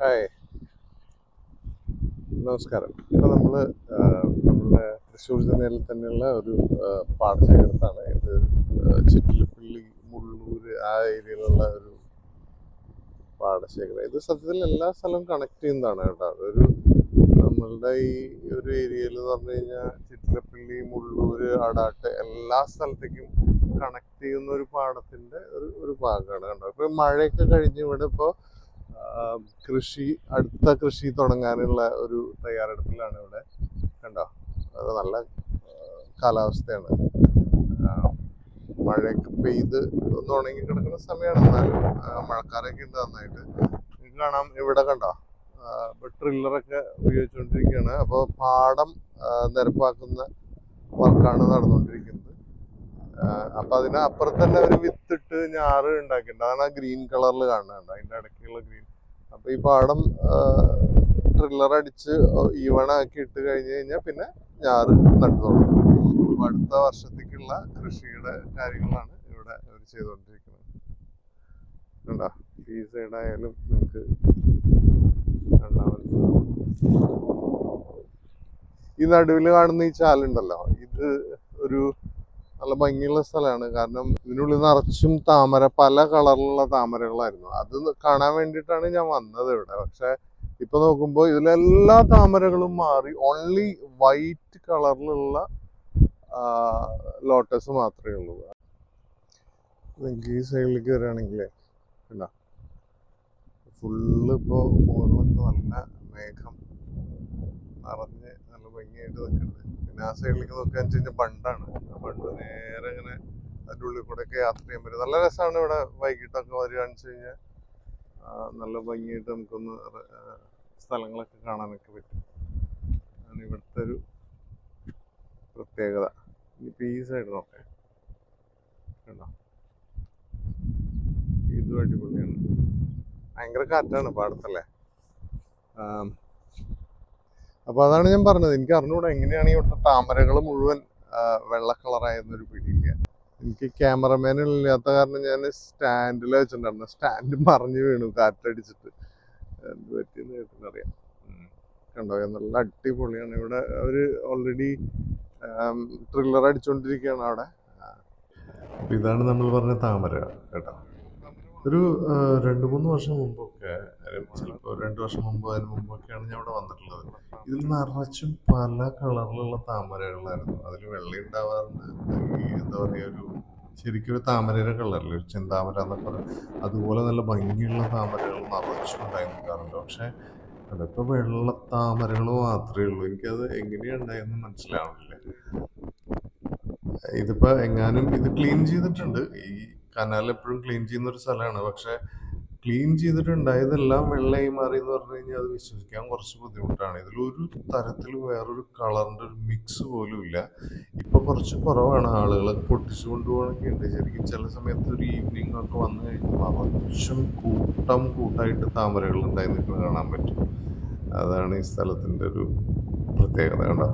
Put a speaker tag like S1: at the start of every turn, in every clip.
S1: Hi. നമസ്കാരം. ഇപ്പോൾ നമ്മൾ നമ്മുടെ തൃശ്ശൂർ ജില്ലയിൽ തന്നെയുള്ള ഒരു പാടശേഖരത്താണ്. ഇത് ചിറ്റിലപ്പള്ളി മുള്ളൂര് ആ ഏരിയയിലുള്ള ഒരു പാടശേഖരം. ഇത് സത്യത്തിൽ എല്ലാ സ്ഥലവും കണക്ട് ചെയ്യുന്നതാണ് കേട്ടോ. അതൊരു നമ്മളുടെ ഈ ഒരു ഏരിയയിൽ എന്ന് പറഞ്ഞു കഴിഞ്ഞാൽ ചിറ്റിലപ്പള്ളി മുള്ളൂര് അടാട്ട് എല്ലാ സ്ഥലത്തേക്കും കണക്ട് ചെയ്യുന്ന ഒരു പാടത്തിന്റെ ഒരു ഒരു ഭാഗമാണ് കണ്ടോ ഇപ്പോൾ മഴയൊക്കെ കഴിഞ്ഞ് ഇവിടെ ഇപ്പോൾ കൃഷി അടുത്ത കൃഷി തുടങ്ങാനുള്ള ഒരു തയ്യാറെടുപ്പിലാണ് ഇവിടെ. കണ്ടോ? അത് നല്ല കാലാവസ്ഥയാണ്. മഴയൊക്കെ പെയ്ത് ഒന്ന് ഉണങ്ങി കിടക്കുന്ന സമയമാണ് എന്നാലും മഴക്കാരൊക്കെ ഉണ്ട് നന്നായിട്ട്. കാണാം ഇവിടെ കണ്ടോ? ഇപ്പൊ ട്രില്ലറൊക്കെ ഉപയോഗിച്ചുകൊണ്ടിരിക്കുകയാണ്. അപ്പോൾ പാടം നിരപ്പാക്കുന്ന വർക്കാണ് നടന്നുകൊണ്ടിരിക്കുന്നത്. അപ്പം അതിന് അപ്പുറത്തന്നെ ഒരു വിത്തിട്ട് ഞാറ് ഉണ്ടാക്കിയിട്ടുണ്ട്. അതാണ് ആ ഗ്രീൻ കളറിൽ കാണുന്നുണ്ട് അതിന്റെ ഇടയ്ക്കുള്ള ഗ്രീൻ അപ്പൊ ഈ പാടം ട്രില്ലർ അടിച്ച് ഈവണാക്കി ഇട്ട് കഴിഞ്ഞു കഴിഞ്ഞാൽ പിന്നെ ഞാറ് നട്ടു അടുത്ത വർഷത്തേക്കുള്ള കൃഷിയുടെ കാര്യങ്ങളാണ് ഇവിടെ അവർ ചെയ്തുകൊണ്ടിരിക്കുന്നത്. കണ്ടോ? ഈ സൈഡായാലും നിങ്ങൾക്ക് ഈ നടുവിൽ കാണുന്ന ഈ ചാലുണ്ടല്ലോ? ഇത് ഒരു നല്ല ഭംഗിയുള്ള സ്ഥലമാണ്. കാരണം ഇതിനുള്ളിൽ നിറച്ചും താമര പല കളറിലുള്ള താമരകളായിരുന്നു. അത് കാണാൻ വേണ്ടിയിട്ടാണ് ഞാൻ വന്നത് ഇവിടെ. പക്ഷെ ഇപ്പൊ നോക്കുമ്പോൾ ഇതിലെല്ലാ താമരകളും മാറി ഓൺലി വൈറ്റ് കളറിലുള്ള ലോട്ടസ് മാത്രമേ ഉള്ളൂ. നിങ്ങൾക്ക് ഈ സൈഡിലേക്ക് വരികയാണെങ്കിലേ കണ്ടോ? ഫുള്ള് ഇപ്പോൾ മുകളിലൊക്കെ നല്ല മേഘം നിറഞ്ഞ് നല്ല നിൽക്കുന്നത്. പിന്നെ ആ സൈഡിലേക്ക് നോക്കുക വെച്ച് കഴിഞ്ഞാൽ ബണ്ടാണ്. ബണ്ട് നേരെ ഇങ്ങനെ അതിന്റെ ഉള്ളിൽ കൂടെ ഒക്കെ യാത്ര ചെയ്യാൻ പറ്റും. നല്ല രസമാണ് ഇവിടെ വൈകിട്ടൊക്കെ വരികയാണെന്ന് വെച്ച് കഴിഞ്ഞാൽ. നല്ല ഭംഗിയായിട്ട് നമുക്കൊന്ന് സ്ഥലങ്ങളൊക്കെ കാണാനൊക്കെ പറ്റും. അതാണ് ഇവിടുത്തെ ഒരു പ്രത്യേകത. ഇനിയിപ്പോൾ ഈ സൈഡ് നോക്കേ. കണ്ടോ? ഇതും അടിപൊളിയാണ്. ഭയങ്കര കാറ്റാണ് പാടത്തല്ലേ? ആം, അപ്പൊ അതാണ് ഞാൻ പറഞ്ഞത്. എനിക്ക് അറിഞ്ഞുകൂടെ എങ്ങനെയാണ് ഇവിടുത്തെ താമരകൾ മുഴുവൻ വെള്ള കളറായിരുന്നൊരു പിടിയില്ല. എനിക്ക് ക്യാമറമാനില്ലാത്ത കാരണം ഞാൻ സ്റ്റാൻഡിൽ വെച്ചിട്ടുണ്ടായിരുന്നു. സ്റ്റാൻഡ് മറിഞ്ഞു വീണു കാറ്റടിച്ചിട്ട്. എന്ത് പറ്റിയെന്ന് കേട്ടിട്ടറിയാം. കണ്ടോ? നല്ല അടിപൊളിയാണ്. ഇവിടെ അവർ ഓൾറെഡി ട്രില്ലർ അടിച്ചുകൊണ്ടിരിക്കുകയാണ് അവിടെ. ഇതാണ് നമ്മൾ പറഞ്ഞ താമര കേട്ടോ? ഒരു രണ്ട് മൂന്ന് വർഷം മുമ്പൊക്കെ ചിലപ്പോൾ രണ്ട് വർഷം മുമ്പ് അതിന് മുമ്പൊക്കെയാണ് ഞാൻ ഇവിടെ വന്നിട്ടുള്ളത്. ഇതിൽ നിറച്ചും പല കളറിലുള്ള താമരകളായിരുന്നു. അതിൽ വെള്ള എന്താ പറയുക ഒരു ശരിക്കും ഒരു താമരയുടെ കളറിൽ ഒരു ചെന്താമര എന്നൊക്കെ പറയും. അതുപോലെ നല്ല ഭംഗിയുള്ള താമരകൾ നിറച്ചും ഉണ്ടായിരുന്നുണ്ട് പക്ഷെ അതിപ്പോൾ വെള്ള താമരകൾ മാത്രമേ ഉള്ളൂ. എനിക്കത് എങ്ങനെയാണ് ഉണ്ടായെന്ന് മനസ്സിലാവുന്നില്ല. ഇതിപ്പോ എങ്ങാനും ഇത് ക്ലീൻ ചെയ്തിട്ടുണ്ട്. ഈ കനാൽ എപ്പോഴും ക്ലീൻ ചെയ്യുന്ന ഒരു സ്ഥലമാണ്. പക്ഷെ ക്ലീൻ ചെയ്തിട്ടുണ്ടായതെല്ലാം വെള്ളയായി മാറി എന്ന് പറഞ്ഞു കഴിഞ്ഞാൽ അത് വിശ്വസിക്കാൻ കുറച്ച് ബുദ്ധിമുട്ടാണ്. ഇതിലൊരു തരത്തിലും വേറൊരു കളറിന്റെ ഒരു മിക്സ് പോലും ഇല്ല. ഇപ്പൊ കുറച്ച് കുറവാണ് ആളുകൾ പൊട്ടിച്ചു കൊണ്ടുപോകണൊക്കെ ഉണ്ട്. ശരിക്കും ചില സമയത്ത് ഒരു ഈവനിങ് ഒക്കെ വന്നു കഴിഞ്ഞാൽ നിറച്ചും കൂട്ടം കൂട്ടായിട്ട് താമരകൾ ഉണ്ടായി നിൽക്കുന്നത് കാണാൻ പറ്റും. അതാണ് ഈ സ്ഥലത്തിന്റെ ഒരു പ്രത്യേകത കണ്ടോ?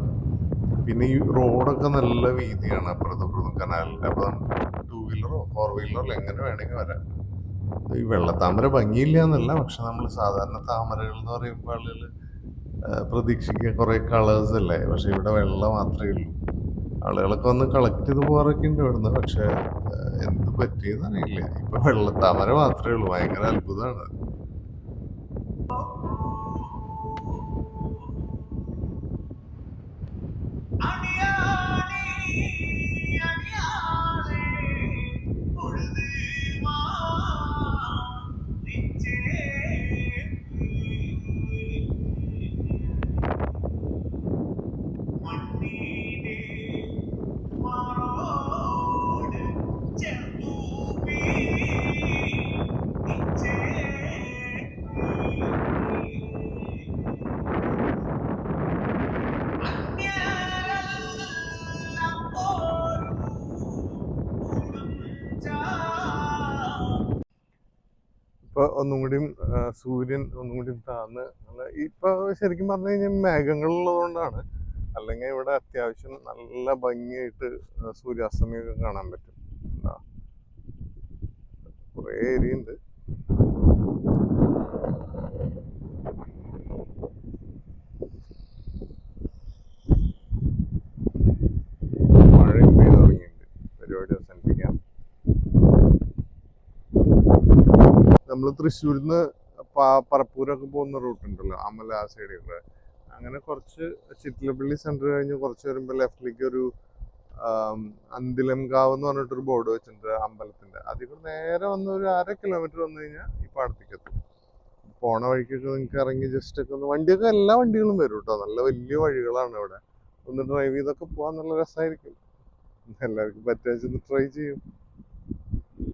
S1: പിന്നെ ഈ റോഡൊക്കെ നല്ല വീതിയാണ്. അപ്പുറത്തും ഇപ്പുറത്തും കനാലിന്റെ അപ്പൊ നമുക്ക് ടൂ വീലറോ ഫോർ വീലറോ എങ്ങനെ വേണമെങ്കിൽ വരാം. ഈ വെള്ളത്താമര ഭംഗിയില്ല എന്നല്ല പക്ഷെ നമ്മൾ സാധാരണ താമരകൾ എന്ന് പറയുമ്പോൾ ആളുകൾ പ്രതീക്ഷിക്കുക കുറെ കളേഴ്സ് അല്ലേ? പക്ഷെ ഇവിടെ വെള്ള മാത്രമേ ഉള്ളൂ. ആളുകളൊക്കെ ഒന്ന് കളക്ട് ചെയ്ത് പോകാറൊക്കെ ഉണ്ട് ഇവിടുന്ന് പക്ഷെ എന്ത് പറ്റിയെന്ന് അറിയില്ല. ഇപ്പൊ വെള്ളത്താമര മാത്രമേ ഉള്ളൂ. ഭയങ്കര അത്ഭുതമാണ് ഒന്നും കൂടിയും സൂര്യൻ ഒന്നും കൂടി താന്ന്. നല്ല ഇപ്പൊ ശരിക്കും പറഞ്ഞു കഴിഞ്ഞാൽ മേഘങ്ങളുള്ളത് കൊണ്ടാണ് അല്ലെങ്കിൽ ഇവിടെ അത്യാവശ്യം നല്ല ഭംഗിയായിട്ട് സൂര്യാസ്തമയൊക്കെ കാണാൻ പറ്റും. കുറേ ഏരിയ ഉണ്ട്. നമ്മൾ തൃശ്ശൂരിൽ നിന്ന് പറപ്പൂരൊക്കെ പോകുന്ന റൂട്ട് ഉണ്ടല്ലോ അമല ആ സൈഡിൽ കൂടെ അങ്ങനെ കുറച്ച് ചിറ്റിലപ്പള്ളി സെന്റർ കഴിഞ്ഞ് കുറച്ച് വരുമ്പോൾ ലെഫ്റ്റിലേക്ക് ഒരു അന്തിലം അന്തിലംകാവ് എന്ന് പറഞ്ഞിട്ടൊരു ബോർഡ് വെച്ചിട്ടുണ്ട് അമ്പലത്തിന്റെ. അതിൽ നേരെ വന്ന് ഒരു അര കിലോമീറ്റർ വന്നു കഴിഞ്ഞാൽ ഈ പാടത്തേക്ക് എത്തും പോണ വഴിക്കൊക്കെ നിങ്ങൾക്ക് ഇറങ്ങി ജസ്റ്റ് ഒക്കെ ഒന്ന് വണ്ടിയൊക്കെ എല്ലാ വണ്ടികളും വരും കേട്ടോ നല്ല വലിയ വഴികളാണ് ഇവിടെ. ഒന്ന് ഡ്രൈവ് ചെയ്തൊക്കെ പോകാൻ നല്ല രസമായിരിക്കും എല്ലാവർക്കും പറ്റുക ട്രൈ ചെയ്യും.